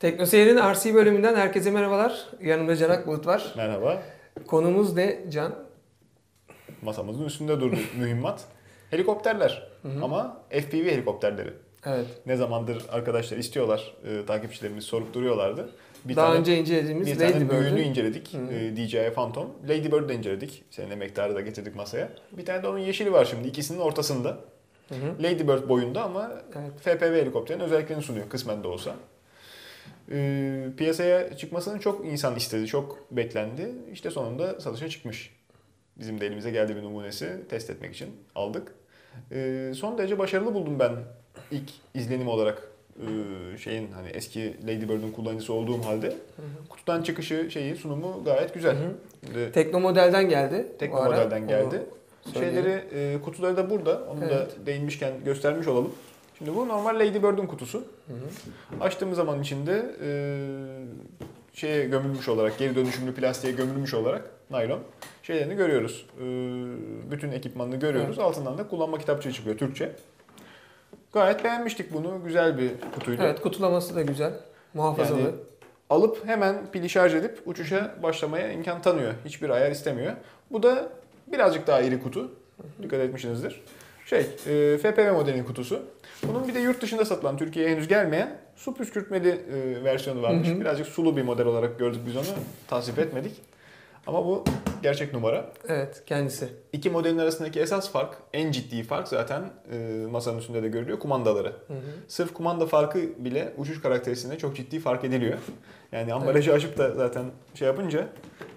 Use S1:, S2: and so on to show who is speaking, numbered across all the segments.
S1: Teknoseyir'in RC bölümünden herkese merhabalar. Yanımda Canak Bulut var.
S2: Merhaba.
S1: Konumuz ne Can?
S2: Masamızın üstünde durdu mühimmat. Helikopterler ama FPV helikopterleri.
S1: Evet.
S2: Ne zamandır arkadaşlar istiyorlar, e, takipçilerimiz sorup duruyorlardı. Bir
S1: Daha
S2: tane,
S1: önce incelediğimiz
S2: bir tane
S1: Lady
S2: büyüğünü inceledik.
S1: Hı.
S2: E, DJI Phantom. Lady Bird'ü de inceledik. Senin emektarı da getirdik masaya. Bir tane de onun yeşili var şimdi. ikisinin ortasında.
S1: Hı hı.
S2: Lady Bird boyunda ama
S1: Evet.
S2: FPV helikopterin özelliklerini sunuyor kısmen de olsa. Ee, piyasaya çıkmasını çok insan istedi, çok beklendi. İşte sonunda satışa çıkmış. Bizim de elimize geldi bir numunesi test etmek için aldık. Ee, son derece başarılı buldum ben ilk izlenim olarak ee, şeyin hani eski Lady Bird'ün kullanıcısı olduğum halde kutudan çıkışı şeyi sunumu gayet güzel.
S1: Hı hı.
S2: Şimdi
S1: Tekno modelden geldi.
S2: Tekno modelden
S1: Onu
S2: geldi.
S1: söyleyelim.
S2: Şeyleri, e, kutuları da burada. Onu
S1: Evet.
S2: da değinmişken göstermiş olalım. Şimdi bu normal Lady Bird'ün kutusu.
S1: Hı hı.
S2: Açtığımız zaman içinde e, şeye gömülmüş olarak, geri dönüşümlü plastiğe gömülmüş olarak naylon şeylerini görüyoruz. E, bütün ekipmanını görüyoruz. Altından da kullanma kitapçığı çıkıyor Türkçe. Gayet beğenmiştik bunu. Güzel bir kutuydu.
S1: Evet kutulaması da güzel. Muhafazalı.
S2: Yani alıp hemen pili şarj edip uçuşa başlamaya imkan tanıyor. Hiçbir ayar istemiyor. Bu da birazcık daha iri kutu. Dikkat etmişsinizdir. Şey, e, FPV modelinin kutusu. Bunun bir de yurt dışında satılan, Türkiye'ye henüz gelmeyen su püskürtmeli e, versiyonu varmış.
S1: Hı hı.
S2: Birazcık sulu bir model olarak gördük biz onu. Tasvip etmedik. Ama bu gerçek numara.
S1: Evet kendisi.
S2: İki modelin arasındaki esas fark, en ciddi fark zaten e, masanın üstünde de görülüyor, kumandaları.
S1: Hı hı.
S2: Sırf kumanda farkı bile uçuş karakterisinde çok ciddi fark ediliyor. Yani ambalajı açıp da zaten şey yapınca,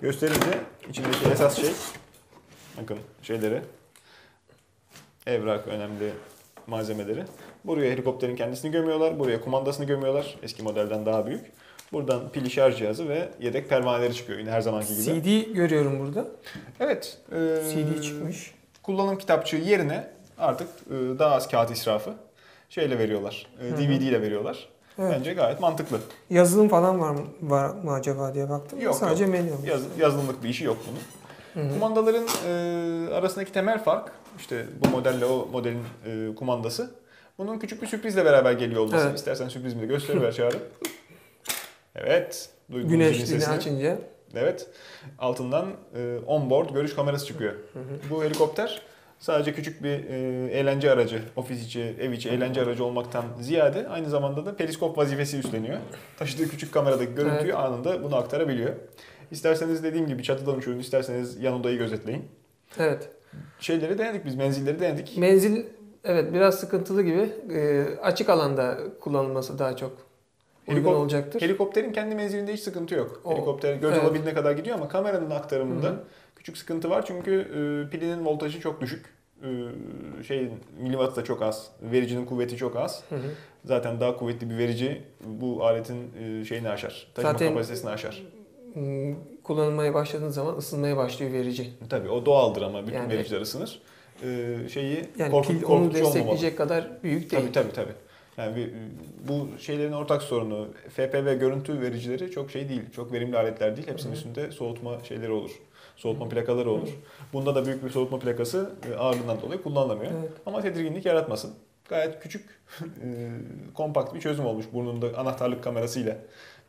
S2: gösterince içindeki esas şey, bakın şeyleri, evrak önemli malzemeleri. Buraya helikopterin kendisini gömüyorlar, buraya kumandasını gömüyorlar, eski modelden daha büyük. Buradan pili şarj cihazı ve yedek pervaneleri çıkıyor yine her zamanki gibi.
S1: CD görüyorum burada.
S2: Evet. e,
S1: CD çıkmış.
S2: kullanım kitapçığı yerine artık e, daha az kağıt israfı şeyle veriyorlar. e. DVD ile veriyorlar.
S1: Evet.
S2: Bence gayet mantıklı.
S1: Yazılım falan var mı, var mı acaba diye baktım.
S2: Yok,
S1: Sadece
S2: yok.
S1: menü.
S2: Yaz, yazılımlık bir işi yok bunun.
S1: Hı hı.
S2: Kumandaların e, arasındaki temel fark işte bu modelle o modelin e, kumandası. Bunun küçük bir sürprizle beraber geliyor olması.
S1: Evet.
S2: İstersen sürprizimi de gösteriver Çağrı. Evet.
S1: Güneşliğini
S2: sesini.
S1: açınca.
S2: Evet. Altından e, onboard görüş kamerası çıkıyor.
S1: Hı hı.
S2: Bu helikopter sadece küçük bir e, eğlence aracı, ofis içi, ev içi eğlence aracı olmaktan ziyade aynı zamanda da periskop vazifesi üstleniyor. Taşıdığı küçük kameradaki görüntüyü anında bunu aktarabiliyor. İsterseniz dediğim gibi çatıdan uçurun, isterseniz yan odayı gözetleyin.
S1: Evet.
S2: Şeyleri denedik biz, menzilleri denedik.
S1: Menzil evet biraz sıkıntılı gibi. Ee, açık alanda kullanılması daha çok uygun
S2: Helikop-
S1: olacaktır.
S2: Helikopterin kendi menzilinde hiç sıkıntı yok.
S1: O-
S2: Helikopter göz
S1: evet.
S2: alabildiğine kadar gidiyor ama kameranın aktarımında
S1: Hı hı.
S2: küçük sıkıntı var. Çünkü e, pilinin voltajı çok düşük. E, şeyin miliwattı da çok az. Vericinin kuvveti çok az.
S1: Hı hı.
S2: Zaten daha kuvvetli bir verici bu aletin e, şeyini aşar. Taşıma
S1: Zaten-
S2: kapasitesini aşar.
S1: Hmm, kullanılmaya başladığın zaman ısınmaya başlıyor verici.
S2: Tabii o doğaldır ama bütün
S1: Yani-
S2: vericiler ısınır. E, şeyi
S1: Yani
S2: korkut,
S1: pil onu
S2: korkutucu olmamalı.
S1: destekleyecek kadar büyük değil.
S2: Tabii tabii tabii. Yani bu şeylerin ortak sorunu FPV görüntü vericileri çok şey değil. Çok verimli aletler değil. Hepsinin
S1: Hı
S2: üstünde soğutma şeyleri olur. Soğutma plakaları olur. Bunda da büyük bir soğutma plakası e, ağırlığından dolayı kullanılamıyor.
S1: Evet.
S2: Ama tedirginlik yaratmasın. Gayet küçük, e, kompakt bir çözüm olmuş burnunda anahtarlık kamerasıyla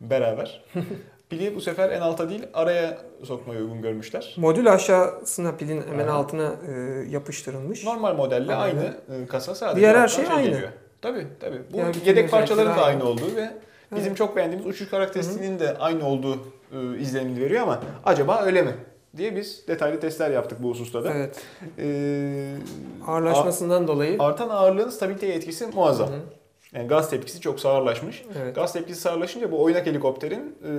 S2: beraber. Pili bu sefer en alta değil araya sokmayı uygun görmüşler.
S1: Modül aşağısına pilin hemen
S2: Aha.
S1: altına e, yapıştırılmış.
S2: Normal modelle
S1: Aynen.
S2: aynı e, kasa sadece
S1: Diğer her
S2: alttan
S1: şey aynı.
S2: geliyor. Tabii tabii. Bu
S1: bütün
S2: yedek parçaların da aynı
S1: aynı.
S2: olduğu ve bizim
S1: Evet.
S2: çok beğendiğimiz uçuş karakteristiğinin de aynı olduğu e, izlenimini veriyor ama acaba öyle mi? diye biz detaylı testler yaptık bu hususta da.
S1: Evet.
S2: Ee,
S1: Ağırlaşmasından dolayı.
S2: artan ağırlığın stabiliteye etkisi muazzam.
S1: Hı hı.
S2: Yani gaz tepkisi çok sağırlaşmış.
S1: Evet.
S2: Gaz tepkisi sağırlaşınca bu oynak helikopterin e,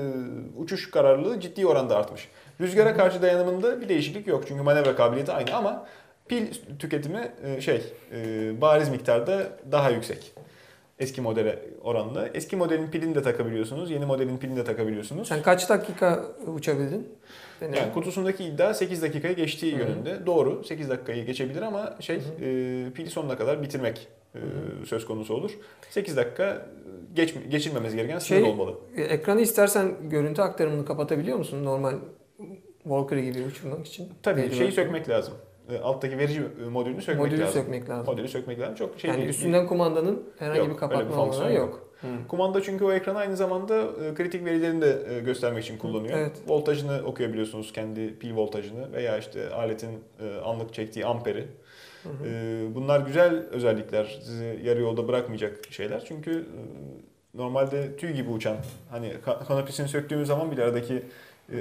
S2: uçuş kararlılığı ciddi oranda artmış. Rüzgara karşı dayanımında bir değişiklik yok çünkü manevra kabiliyeti aynı ama pil tüketimi e, şey e, bariz miktarda daha yüksek. Eski modele oranla. Eski modelin pilini de takabiliyorsunuz, yeni modelin pilini de takabiliyorsunuz.
S1: Sen kaç dakika uçabildin?
S2: Yani kutusundaki iddia 8 dakikayı geçtiği
S1: Hı.
S2: yönünde. Doğru 8 dakikayı geçebilir ama şey e, pili sonuna kadar bitirmek söz konusu olur. 8 dakika geç, geçilmemesi gereken sınır
S1: Şey-
S2: olmalı.
S1: E, Ekranı istersen görüntü aktarımını kapatabiliyor musun? Normal Valkyrie gibi uçurmak için.
S2: Tabii
S1: Belli
S2: şeyi
S1: bir-
S2: sökmek lazım. E, alttaki verici modülünü sökmek
S1: Modülü
S2: lazım.
S1: sökmek lazım.
S2: Modülü sökmek lazım. Çok şey
S1: yani
S2: değil.
S1: üstünden kumandanın herhangi
S2: Yok,
S1: bir kapatma olanağı
S2: yok.
S1: yok. Hı.
S2: Kumanda çünkü o ekranı aynı zamanda e, kritik verilerini de e, göstermek için kullanıyor.
S1: Evet.
S2: Voltajını okuyabiliyorsunuz, kendi pil voltajını veya işte aletin e, anlık çektiği amperi.
S1: Hı hı.
S2: Bunlar güzel özellikler, sizi yarı yolda bırakmayacak şeyler. Çünkü normalde tüy gibi uçan, hani ka- kanepesini söktüğümüz zaman bile aradaki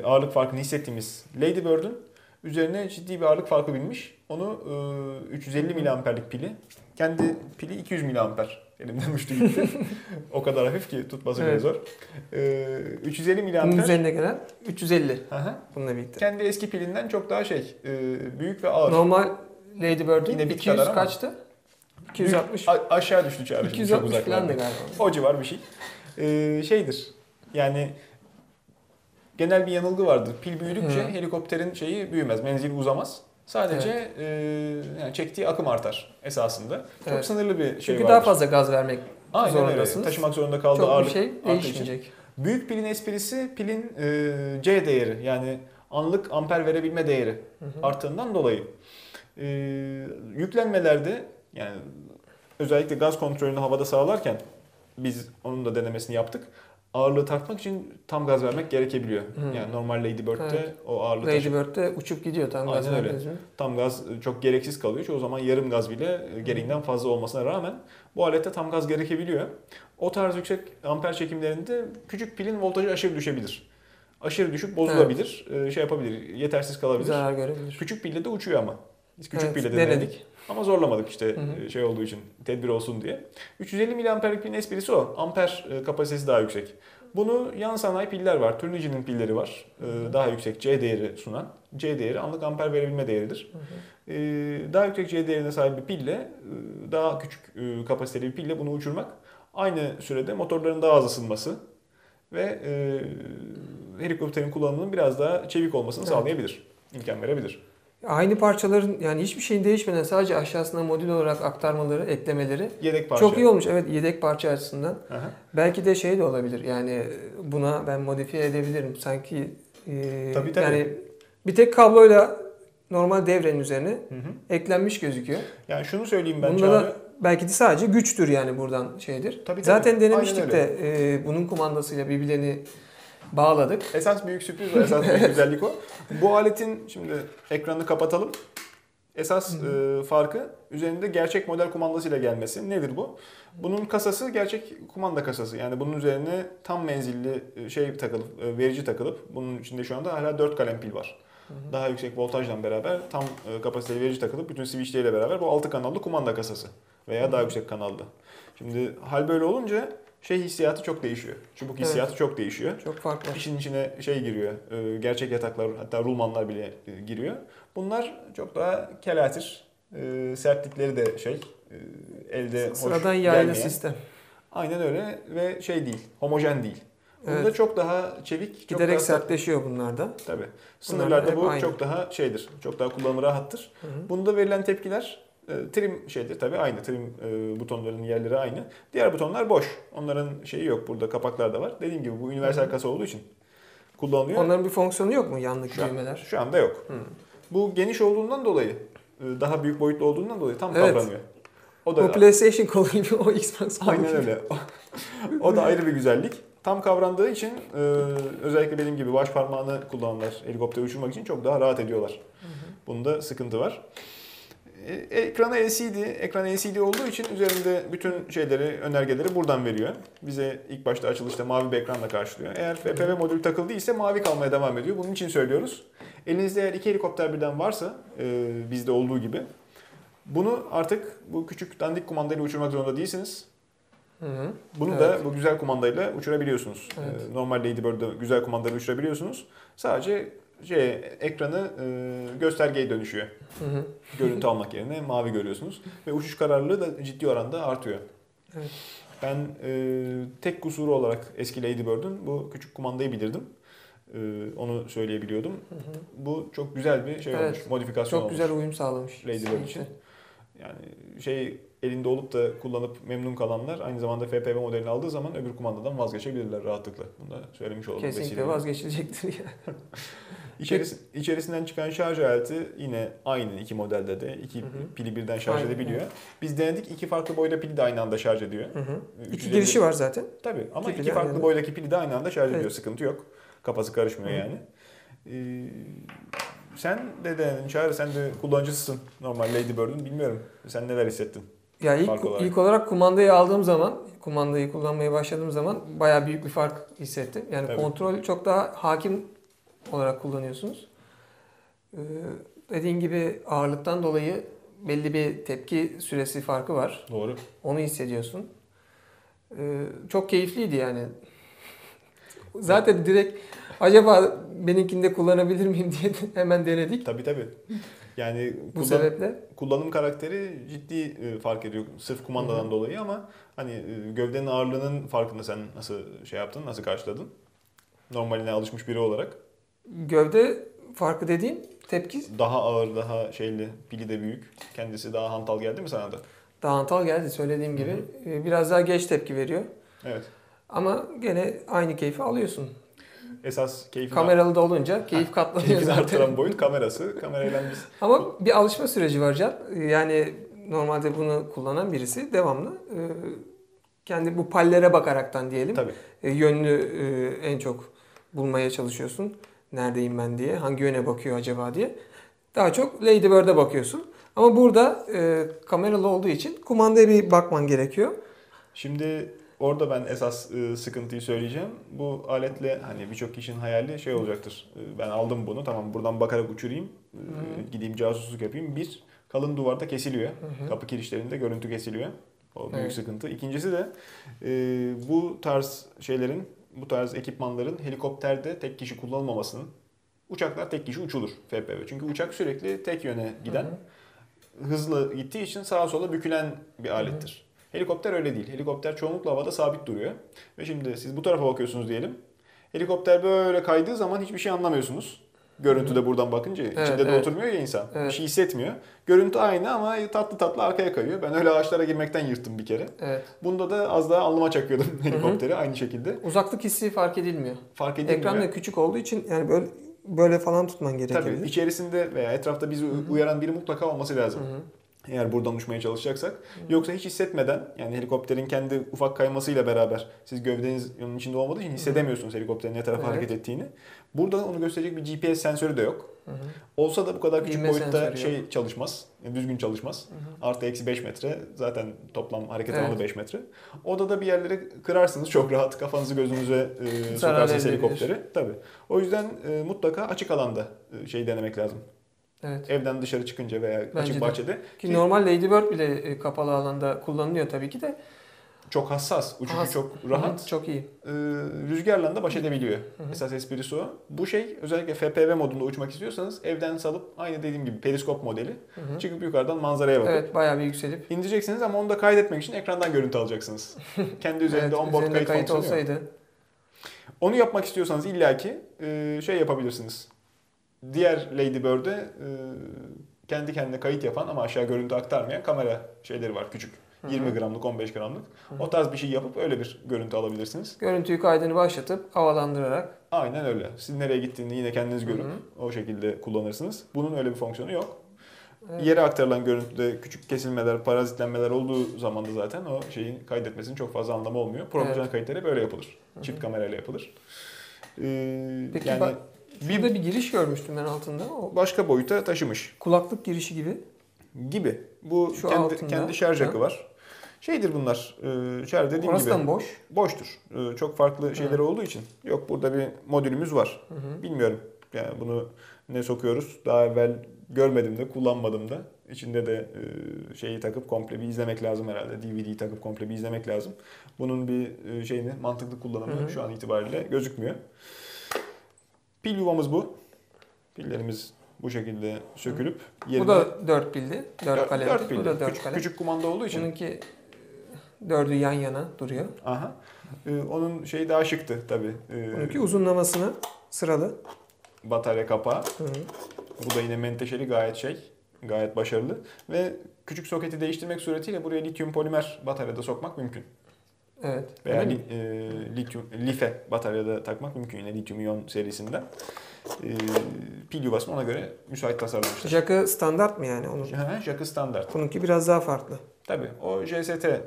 S2: ağırlık farkını hissettiğimiz Ladybird'ün üzerine ciddi bir ağırlık farkı binmiş. Onu e, 350 miliamperlik pili, kendi pili 200 miliamper. Elimden uçtu gitti. o kadar hafif ki tutması bile
S1: Evet.
S2: zor. E, 350
S1: Bunun
S2: miliamper.
S1: üzerine gelen 350
S2: Hı hı.
S1: bununla birlikte.
S2: Kendi eski pilinden çok daha şey, e, büyük ve ağır.
S1: Normal
S2: bit
S1: 200
S2: kadar
S1: kaçtı? 260.
S2: A- aşağı düştü çağrı. şimdi, çok
S1: 260 falan da galiba.
S2: O civar bir şey. Ee, şeydir. Yani genel bir yanılgı vardır. Pil büyüdükçe
S1: Hı.
S2: helikopterin şeyi büyümez, menzili uzamaz. Sadece e, yani çektiği akım artar esasında. Çok
S1: Evet.
S2: sınırlı bir şey
S1: Çünkü
S2: vardır.
S1: daha fazla gaz vermek
S2: Aynen öyle.
S1: zorundasınız.
S2: Taşımak zorunda kaldığı
S1: çok bir
S2: ağırlık
S1: şey
S2: arttığı için.
S1: değişmeyecek.
S2: Büyük pilin esprisi pilin e, C değeri yani anlık amper verebilme değeri
S1: Hı hı.
S2: arttığından dolayı. E, yüklenmelerde yani özellikle gaz kontrolünü havada sağlarken biz onun da denemesini yaptık. Ağırlığı tartmak için tam gaz vermek gerekebiliyor.
S1: Hı.
S2: Yani normal Ladybird'de
S1: Evet.
S2: o ağırlığı taşı-
S1: Ladybird'de uçup gidiyor tam gaz
S2: Aynen öyle.
S1: verdiğiniz mi?
S2: tam gaz çok gereksiz kalıyor. Çoğu zaman yarım gaz bile gereğinden fazla olmasına rağmen bu alette tam gaz gerekebiliyor. O tarz yüksek amper çekimlerinde küçük pilin voltajı aşırı düşebilir. Aşırı düşüp bozulabilir, e, şey yapabilir, yetersiz kalabilir.
S1: Zarar görebilir.
S2: Küçük pille de uçuyor ama. Biz küçük
S1: Evet,
S2: pille de
S1: denedik.
S2: denedik. Ama zorlamadık işte
S1: Hı hı.
S2: e, şey olduğu için, tedbir olsun diye. 350 miliamperlik pilin esprisi o. Amper e, kapasitesi daha yüksek. Bunu yan sanayi piller var. Turnigy'nin pilleri var. E, Daha yüksek C değeri sunan. C değeri anlık amper verebilme değeridir.
S1: Hı hı.
S2: Daha yüksek C değerine sahip bir pille, daha küçük kapasiteli bir pille bunu uçurmak aynı sürede motorların daha az ısınması ve helikopterin kullanımının biraz daha çevik olmasını
S1: Evet.
S2: sağlayabilir. İmkan verebilir.
S1: Aynı parçaların yani hiçbir şeyin değişmeden sadece aşağısına modül olarak aktarmaları, eklemeleri
S2: Yedek parça.
S1: çok iyi olmuş. Evet yedek parça açısından.
S2: Aha.
S1: Belki de şey de olabilir yani buna ben modifiye edebilirim. Sanki e,
S2: Tabii, tabii.
S1: yani bir tek kabloyla normal devrenin üzerine
S2: Hı hı.
S1: eklenmiş gözüküyor.
S2: Yani şunu söyleyeyim ben
S1: Bunda da belki de sadece güçtür yani buradan şeydir.
S2: Tabii, tabii.
S1: Zaten denemiştik de e, bunun kumandasıyla birbirlerini bağladık.
S2: Esas büyük sürpriz o, esas büyük güzellik o. Bu aletin şimdi ekranını kapatalım. Esas e, farkı üzerinde gerçek model kumandasıyla gelmesi. Nedir bu? Bunun kasası gerçek kumanda kasası. Yani bunun üzerine tam menzilli e, şey takılıp, e, verici takılıp bunun içinde şu anda hala 4 kalem pil var. Daha yüksek voltajla beraber tam e, kapasiteli verici takılıp bütün switchleriyle beraber bu 6 kanallı kumanda kasası veya daha yüksek kanallı. Şimdi hal böyle olunca şey hissiyatı çok değişiyor. Çubuk
S1: Evet.
S2: hissiyatı çok değişiyor.
S1: Çok farklı.
S2: İşin içine şey giriyor, e, gerçek yataklar hatta rulmanlar bile e, giriyor. Bunlar çok daha kelatir, e, sertlikleri de şey, elde hoş
S1: Sıradan yaylı
S2: gelmeyen.
S1: sistem.
S2: Aynen öyle ve şey değil, homojen değil. Bunda
S1: Evet.
S2: çok daha çevik, çok
S1: Giderek
S2: daha sert.
S1: sertleşiyor bunlar da.
S2: Tabii. Sınırlarda
S1: hep
S2: bu
S1: aynı.
S2: çok daha şeydir, çok daha kullanımı rahattır.
S1: Hı hı.
S2: Bunda verilen tepkiler trim şeydir tabii aynı. Trim e, butonlarının yerleri aynı. Diğer butonlar boş. Onların şeyi yok. Burada kapaklar da var. Dediğim gibi bu universal kasa olduğu için kullanılıyor.
S1: Onların bir fonksiyonu yok mu yanlık
S2: Şu an-
S1: düğmeler?
S2: Şu anda yok.
S1: Hı.
S2: Bu geniş olduğundan dolayı, e, daha büyük boyutlu olduğundan dolayı tam
S1: Evet.
S2: kavranıyor. O da
S1: O PlayStation kolu gibi o Xbox kolu
S2: aynen öyle. o da ayrı bir güzellik. Tam kavrandığı için e, özellikle benim gibi baş parmağını kullananlar helikopter uçurmak için çok daha rahat ediyorlar. Bunda sıkıntı var. E, Ekranı LCD, ekran LCD olduğu için üzerinde bütün şeyleri, önergeleri buradan veriyor. Bize ilk başta açılışta mavi bir ekranla karşılıyor. Eğer FPV modülü takıldıysa mavi kalmaya devam ediyor. Bunun için söylüyoruz. Elinizde eğer iki helikopter birden varsa, e, bizde olduğu gibi, bunu artık bu küçük dandik kumandayla uçurmak zorunda değilsiniz.
S1: Hı hı.
S2: Bunu
S1: Evet.
S2: da bu güzel kumandayla uçurabiliyorsunuz.
S1: Evet.
S2: Ee, Normal Ladybird'de güzel kumandayla uçurabiliyorsunuz. Sadece şey ekranı e, göstergeye dönüşüyor.
S1: Hı hı.
S2: Görüntü almak yerine mavi görüyorsunuz ve uçuş kararlılığı da ciddi oranda artıyor.
S1: Evet.
S2: Ben e, tek kusuru olarak eski Ladybird'ün bu küçük kumandayı bilirdim. E, onu söyleyebiliyordum.
S1: Hı hı.
S2: Bu çok güzel bir şey
S1: Evet.
S2: olmuş, modifikasyon
S1: Çok
S2: olmuş.
S1: güzel uyum sağlamış.
S2: Ladybird için. Yani şey elinde olup da kullanıp memnun kalanlar aynı zamanda FPV modelini aldığı zaman öbür kumandadan vazgeçebilirler rahatlıkla. Bunu da söylemiş olalım.
S1: Kesinlikle
S2: vesileyle.
S1: vazgeçilecektir yani.
S2: İçerisi, içerisinden çıkan şarj aleti yine aynı iki modelde de. iki
S1: Hı hı.
S2: pili birden şarj
S1: Aynen,
S2: edebiliyor. Biz denedik iki farklı boyda pili de aynı anda şarj ediyor.
S1: Hı hı.
S2: 350
S1: İki girişi var zaten.
S2: Tabii ama
S1: İki
S2: iki,
S1: aynı
S2: farklı boydaki pili de aynı anda şarj ediyor.
S1: Evet.
S2: Sıkıntı yok. Kafası karışmıyor
S1: Hı.
S2: yani. Ee, sen de denedin Çağrı. Sen de kullanıcısısın normal Ladybird'ün. Bilmiyorum. Sen neler hissettin?
S1: Ya ilk,
S2: Fark olarak.
S1: ilk olarak kumandayı aldığım zaman, kumandayı kullanmaya başladığım zaman bayağı büyük bir fark hissettim. Yani
S2: Tabii.
S1: kontrol çok daha hakim olarak kullanıyorsunuz. Ee, dediğin gibi ağırlıktan dolayı belli bir tepki süresi farkı var.
S2: Doğru.
S1: Onu hissediyorsun. Ee, çok keyifliydi yani. Zaten direkt acaba benimkinde kullanabilir miyim diye hemen denedik.
S2: Tabii tabii. Yani
S1: Bu
S2: kullan-
S1: sebeple
S2: kullanım karakteri ciddi e, fark ediyor sırf kumandadan
S1: Hı hı.
S2: dolayı ama hani e, gövdenin ağırlığının farkında sen nasıl şey yaptın, nasıl karşıladın? Normaline alışmış biri olarak
S1: gövde farkı dediğim tepki
S2: daha ağır, daha şeyli, pili de büyük. Kendisi daha hantal geldi mi sana da?
S1: daha hantal geldi söylediğim gibi.
S2: Hı
S1: Ee, Biraz daha geç tepki veriyor.
S2: Evet.
S1: Ama gene aynı keyfi alıyorsun.
S2: Esas keyfini,
S1: Kameralı da olunca keyif katlanıyor
S2: keyfini
S1: zaten.
S2: artıran boyut kamerası. Kamerayla biz
S1: Ama bir alışma süreci var Can. Yani normalde bunu kullanan birisi devamlı e, kendi bu pallere bakaraktan diyelim
S2: tabii
S1: e, yönünü e, en çok bulmaya çalışıyorsun. Neredeyim ben diye, hangi yöne bakıyor acaba diye. Daha çok Ladybird'e bakıyorsun. Ama burada e, kameralı olduğu için kumandaya bir bakman gerekiyor.
S2: Şimdi orada ben esas e, sıkıntıyı söyleyeceğim. Bu aletle hani birçok kişinin hayali şey olacaktır. E, ben aldım bunu tamam buradan bakarak uçurayım. e. Gideyim casusluk yapayım. Bir, kalın duvarda kesiliyor.
S1: Hı hı.
S2: Kapı kirişlerinde görüntü kesiliyor. O büyük
S1: Evet.
S2: sıkıntı. İkincisi de e, bu tarz şeylerin, bu tarz ekipmanların helikopterde tek kişi kullanılmamasının Uçaklar tek kişi uçulur FPV. Çünkü uçak sürekli tek yöne giden,
S1: Hı hı.
S2: hızlı gittiği için sağa sola bükülen bir alettir. Helikopter öyle değil. Helikopter çoğunlukla havada sabit duruyor. Ve şimdi siz bu tarafa bakıyorsunuz diyelim. Helikopter böyle kaydığı zaman hiçbir şey anlamıyorsunuz. Görüntüde buradan bakınca içinde de
S1: evet.
S2: oturmuyor ya insan. Bir
S1: Evet.
S2: şey hissetmiyor. Görüntü aynı ama tatlı tatlı arkaya kayıyor. Ben öyle ağaçlara girmekten yırttım bir kere.
S1: Evet.
S2: Bunda da az daha alnıma çakıyordum helikopteri aynı şekilde.
S1: Uzaklık hissi fark edilmiyor.
S2: Fark edilmiyor.
S1: Ekran da küçük olduğu için yani böyle böyle falan tutman
S2: Tabii
S1: gerekebilir.
S2: içerisinde veya etrafta bizi uyaran biri mutlaka olması lazım.
S1: Hı hı.
S2: Eğer buradan uçmaya çalışacaksak. Yoksa hiç hissetmeden yani helikopterin kendi ufak kaymasıyla beraber siz gövdeniz onun içinde olmadığı için hissedemiyorsunuz helikopterin ne tarafa
S1: Evet.
S2: hareket ettiğini. Burada onu gösterecek bir GPS sensörü de yok.
S1: Hı hı.
S2: Olsa da bu kadar küçük
S1: İvme
S2: boyutta şey çalışmaz. yani düzgün çalışmaz.
S1: Hı hı.
S2: Artı eksi 5 metre. Zaten toplam hareket
S1: Evet.
S2: alanı 5 metre. Odada bir yerleri kırarsınız çok rahat. Kafanızı gözünüze e, sokarsınız helikopteri. Tabii. O yüzden e, mutlaka açık alanda e, şey denemek lazım.
S1: Evet.
S2: Evden dışarı çıkınca veya
S1: Bence
S2: açık
S1: de.
S2: bahçede.
S1: Ki
S2: Ki-
S1: normal Ladybird bile e, kapalı alanda kullanılıyor tabii ki de.
S2: Çok hassas. Uçuşu
S1: Has-
S2: çok
S1: Hı hı,
S2: rahat.
S1: Çok iyi.
S2: Ee, rüzgarla da baş edebiliyor.
S1: Hı hı.
S2: Esas esprisi o. Bu şey özellikle FPV modunda uçmak istiyorsanız evden salıp aynı dediğim gibi periskop modeli
S1: Hı hı.
S2: çıkıp yukarıdan manzaraya bakıp
S1: Evet bayağı bir yükselip.
S2: indireceksiniz ama onu da kaydetmek için ekrandan görüntü alacaksınız. Kendi üzerinde
S1: Evet,
S2: onboard
S1: üzerinde
S2: kayıt,
S1: kayıt
S2: yok.
S1: olsaydı.
S2: Onu yapmak istiyorsanız illaki e, şey yapabilirsiniz. Diğer Ladybird'e e, kendi kendine kayıt yapan ama aşağı görüntü aktarmayan kamera şeyleri var küçük.
S1: Hı hı.
S2: 20 gramlık, 15 gramlık.
S1: Hı.
S2: O tarz bir şey yapıp öyle bir görüntü alabilirsiniz.
S1: Görüntüyü kaydını başlatıp havalandırarak.
S2: Aynen öyle. Siz nereye gittiğini yine kendiniz görüp o şekilde kullanırsınız. Bunun öyle bir fonksiyonu yok.
S1: Evet.
S2: Yere aktarılan görüntüde küçük kesilmeler, parazitlenmeler olduğu zaman da zaten o şeyin kaydetmesinin çok fazla anlamı olmuyor. Profesyonel kayıtlar hep öyle yapılır. Çift kamerayla yapılır. Ee,
S1: Peki
S2: yani bir
S1: Burada bir giriş görmüştüm ben altında. O
S2: başka boyuta taşımış
S1: kulaklık girişi gibi.
S2: gibi. Bu
S1: Şu
S2: kendi,
S1: altında.
S2: kendi şarj
S1: Ha.
S2: akı var. Şeydir bunlar. E, şarj dediğim
S1: Orası
S2: gibi
S1: da mı boş?
S2: boştur. E, çok farklı şeyleri olduğu için. Yok burada bir modülümüz var. Bilmiyorum. Yani bunu ne sokuyoruz? Daha evvel görmedim de kullanmadım da. İçinde de e, şeyi takıp komple bir izlemek lazım herhalde. DVD'yi takıp komple bir izlemek lazım. Bunun bir e, şeyini mantıklı kullanımı şu an itibariyle gözükmüyor. Pil yuvamız bu. Pillerimiz bu şekilde sökülüp yerine
S1: Bu da 4 pilli. 4
S2: Dört-
S1: kalemli.
S2: dört pilli.
S1: Bu da 4
S2: küçük,
S1: kalem.
S2: küçük kumanda olduğu için.
S1: Bununki e, dördü yan yana duruyor.
S2: Aha. E, onun şeyi daha şıktı tabii. E,
S1: Bununki uzunlamasına sıralı.
S2: batarya kapağı.
S1: Hı hı.
S2: Bu da yine menteşeli gayet şey, gayet başarılı. Ve küçük soketi değiştirmek suretiyle buraya lityum polimer bataryada sokmak mümkün.
S1: Evet.
S2: Veya li, e, lityum, life bataryada takmak mümkün yine lityum iyon serisinden. E, pil yuvasını ona göre müsait tasarlamışlar.
S1: Jack'ı standart mı yani onun?
S2: Hemen Jack'ı standart.
S1: Bununki biraz daha farklı.
S2: Tabii o JST e,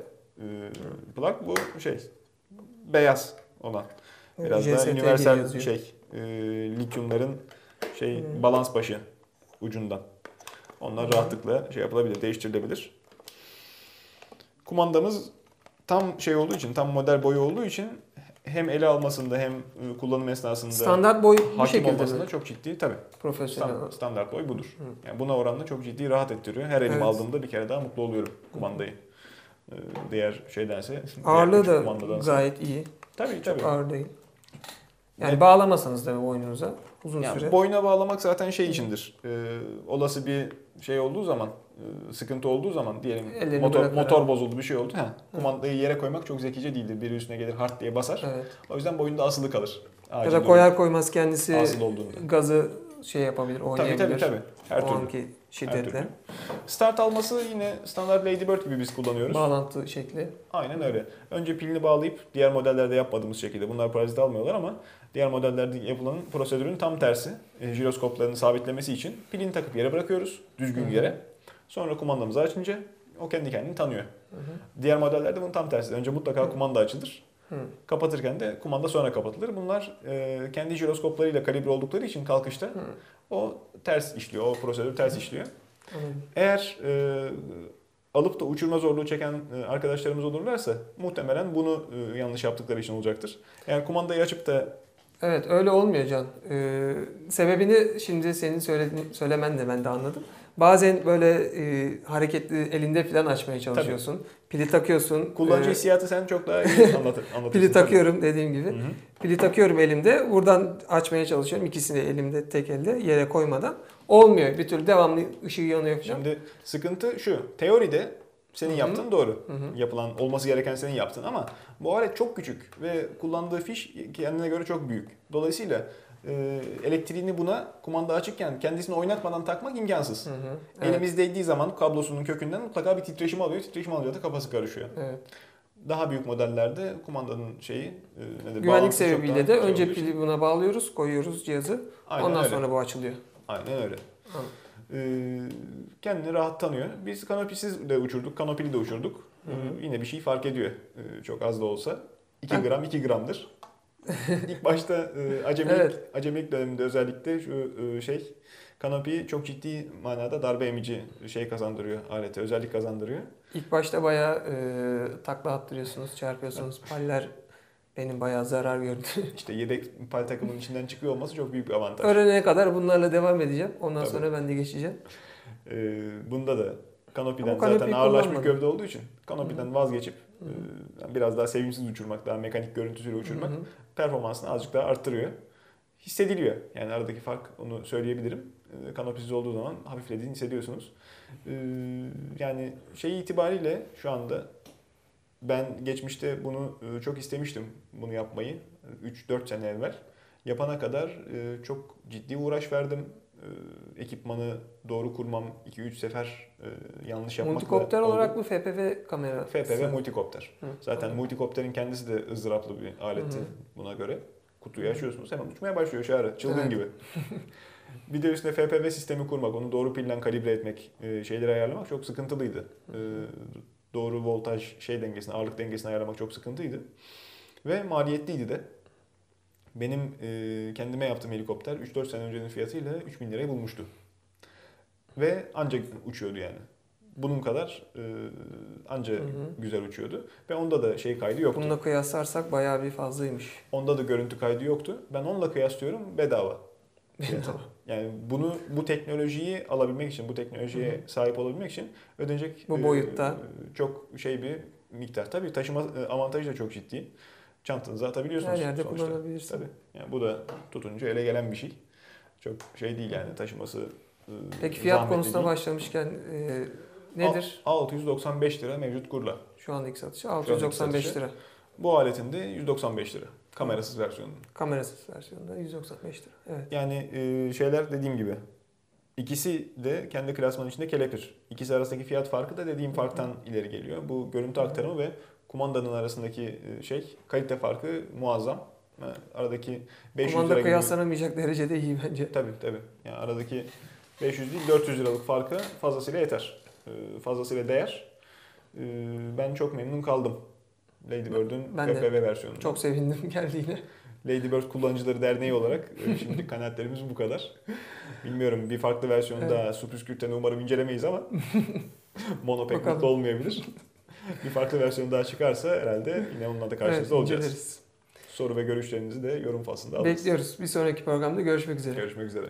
S2: plug bu şey beyaz olan. Biraz
S1: JST
S2: daha universal şey e, lityumların şey
S1: Hmm.
S2: balans başı ucundan. Onlar rahatlıkla şey yapılabilir, değiştirilebilir. Kumandamız tam şey olduğu için, tam model boyu olduğu için hem ele almasında hem e, kullanım esnasında
S1: Standart boy bu şekilde
S2: olmasında
S1: mi?
S2: çok ciddi tabii.
S1: Profesyonel.
S2: Stand- standart boy budur.
S1: Hı.
S2: Yani buna oranla çok ciddi rahat ettiriyor. Her elim
S1: Evet.
S2: aldığımda bir kere daha mutlu oluyorum kumandayı. Ee, Diğer şeydense.
S1: Ağırlığı da gayet iyi.
S2: Tabii tabii.
S1: Çok ağır değil. Yani
S2: Evet.
S1: bağlamasanız da boynunuza uzun
S2: Yani
S1: süre.
S2: boyuna bağlamak zaten şey içindir. Ee, olası bir şey olduğu zaman, e, sıkıntı olduğu zaman diyelim
S1: Ellerini
S2: motor
S1: bırakarak.
S2: motor bozuldu bir şey oldu. Ha, kumandayı yere koymak çok zekice değildir. Biri üstüne gelir hard diye basar.
S1: Evet.
S2: O yüzden boyunda asılı kalır.
S1: Ya da koyar koymaz kendisi
S2: olduğunda.
S1: gazı şey yapabilir,
S2: Tabii
S1: oynayabilir.
S2: tabii tabii. Her
S1: o
S2: türlü.
S1: anki şiddetle.
S2: Start alması yine standart Ladybird gibi biz kullanıyoruz.
S1: Bağlantı şekli.
S2: Aynen öyle. Önce pilini bağlayıp diğer modellerde yapmadığımız şekilde bunlar parazit almıyorlar ama diğer modellerde yapılan prosedürün tam tersi. E, jiroskoplarını sabitlemesi için pilini takıp yere bırakıyoruz düzgün yere. Sonra kumandamızı açınca o kendi kendini tanıyor.
S1: Hı hı.
S2: Diğer modellerde bunun tam tersi. Önce mutlaka kumanda açılır.
S1: Hı.
S2: Kapatırken de kumanda sonra kapatılır. Bunlar e, kendi jiroskoplarıyla kalibre oldukları için kalkışta
S1: Hı.
S2: o ters işliyor. O prosedür ters işliyor.
S1: Anladım.
S2: Eğer e, alıp da uçurma zorluğu çeken e, arkadaşlarımız olurlarsa muhtemelen bunu e, yanlış yaptıkları için olacaktır. Eğer kumandayı açıp da
S1: Evet öyle olmuyor Can. Ee, sebebini şimdi senin söylediğin, söylemen ben de anladım. Bazen böyle e, hareketli elinde falan açmaya çalışıyorsun. Pili takıyorsun.
S2: kullanıcı
S1: Ee,
S2: hissiyatı sen çok daha iyi anlat, anlatırsın.
S1: Pili takıyorum dediğim gibi.
S2: Hı hı.
S1: Pili takıyorum elimde. Buradan açmaya çalışıyorum. İkisini de elimde tek elde yere koymadan. Olmuyor. Bir türlü devamlı ışığı yanıyor falan.
S2: Şimdi sıkıntı şu. Teoride senin
S1: Hı hı.
S2: yaptığın doğru.
S1: Hı hı.
S2: Yapılan olması gereken senin yaptın ama bu alet çok küçük ve kullandığı fiş kendine göre çok büyük. Dolayısıyla e, elektriğini buna kumanda açıkken kendisini oynatmadan takmak imkansız.
S1: Hı hı. Evet.
S2: Elimiz değdiği zaman kablosunun kökünden mutlaka bir titreşim alıyor. Titreşim alınca da kafası karışıyor.
S1: Evet.
S2: Daha büyük modellerde kumandanın şeyi e, nedir,
S1: Güvenlik sebebiyle de
S2: şey
S1: önce pili buna bağlıyoruz, koyuyoruz cihazı.
S2: Aynen
S1: Ondan
S2: öyle.
S1: sonra bu açılıyor.
S2: Aynen öyle.
S1: Anladım.
S2: Ee, kendini rahat tanıyor. Biz kanopisiz de uçurduk, kanopili de uçurduk.
S1: Hı hı.
S2: Ee, yine bir şey fark ediyor. Ee, çok az da olsa. 2
S1: Ben-
S2: gram 2 gramdır. İlk başta e, acemilik,
S1: Evet.
S2: acemilik döneminde özellikle şu e, şey kanopi çok ciddi manada darbe emici şey kazandırıyor alete, özellik kazandırıyor.
S1: İlk başta bayağı e, takla attırıyorsunuz, çarpıyorsunuz. Paller benim bayağı zarar gördü.
S2: İşte yedek pal takımının içinden çıkıyor olması çok büyük bir avantaj.
S1: Öğrenene kadar bunlarla devam edeceğim. Ondan
S2: Tabii.
S1: sonra ben de geçeceğim.
S2: Ee, bunda da kanopiden zaten ağırlaşmış gövde olduğu için kanopiden vazgeçip
S1: Hı.
S2: e, biraz daha sevimsiz uçurmak, daha mekanik görüntüsüyle uçurmak
S1: Hı hı.
S2: performansını azıcık daha arttırıyor. Hissediliyor. Yani aradaki fark onu söyleyebilirim. E, Kanopisiz olduğu zaman hafiflediğini hissediyorsunuz. E, Yani şey itibariyle şu anda ben geçmişte bunu e, çok istemiştim bunu yapmayı. 3-4 sene evvel. Yapana kadar e, çok ciddi uğraş verdim. E, Ekipmanı doğru kurmam 2-3 sefer e, yanlış yapmakla
S1: Multikopter
S2: oldu.
S1: olarak mı FPV kamera?
S2: FPV multikopter.
S1: Hı,
S2: Zaten
S1: tamam.
S2: multikopterin kendisi de ızdıraplı bir aletti
S1: hı.
S2: buna göre. Kutuyu açıyorsunuz hemen uçmaya başlıyor şahane. Çılgın
S1: Evet.
S2: gibi. bir de üstüne FPV sistemi kurmak, onu doğru pilden kalibre etmek, e, şeyleri ayarlamak çok sıkıntılıydı. E, Doğru voltaj şey dengesini, ağırlık dengesini ayarlamak çok sıkıntıydı. Ve maliyetliydi de. Benim e, kendime yaptığım helikopter 3-4 sene öncenin fiyatıyla 3000 lirayı bulmuştu. Ve ancak uçuyordu yani. Bunun kadar e, anca
S1: Hı hı.
S2: güzel uçuyordu. Ve onda da şey kaydı yoktu.
S1: Bununla kıyaslarsak bayağı bir fazlaymış.
S2: Onda da görüntü kaydı yoktu. Ben onunla kıyaslıyorum bedava. Yani bunu bu teknolojiyi alabilmek için, bu teknolojiye
S1: Hı
S2: sahip olabilmek için ödenecek
S1: Bu
S2: e,
S1: boyutta.
S2: çok şey bir miktar. Tabii taşıma e, avantajı da çok ciddi. Çantanıza atabiliyorsunuz.
S1: Her yerde
S2: sonuçta.
S1: kullanabilirsin.
S2: Tabii. Yani bu da tutunca ele gelen bir şey. Çok şey değil yani taşıması. e,
S1: Peki fiyat konusuna
S2: değil.
S1: başlamışken e, nedir?
S2: Al- 695 lira mevcut kurla.
S1: Şu andaki satışı
S2: andaki
S1: 695
S2: satışı.
S1: lira.
S2: Bu aletin de 195 lira. Kamerasız versiyonunun.
S1: Kamerasız versiyonunda 195 lira. Evet.
S2: Yani e, şeyler dediğim gibi. İkisi de kendi klasmanın içinde kelepir. İkisi arasındaki fiyat farkı da dediğim farktan ileri geliyor. Bu görüntü aktarımı ve kumandanın arasındaki e, şey kalite farkı muazzam. Ha, Aradaki 500
S1: Kumanda
S2: lira gibi.
S1: kıyaslanamayacak derecede iyi bence.
S2: Tabii tabii. Yani aradaki 500 değil 400 liralık farkı fazlasıyla yeter. Ee, Fazlasıyla değer. Ben çok memnun kaldım. Lady Bird'ün
S1: Ben de.
S2: PPV versiyonu.
S1: Çok sevindim geldiğine.
S2: Lady Bird Kullanıcıları Derneği olarak e, şimdi kanaatlerimiz bu kadar. Bilmiyorum bir farklı versiyonu
S1: Evet.
S2: Superscript'ten umarım incelemeyiz ama Mono pek
S1: Bakalım.
S2: mutlu olmayabilir. Bir farklı versiyonu daha çıkarsa herhalde yine onunla da
S1: Evet,
S2: karşınızda olacağız.
S1: inceleriz.
S2: Soru ve görüşlerinizi de yorum faslında alırız.
S1: Bekliyoruz. Bir sonraki programda görüşmek üzere.
S2: Görüşmek üzere.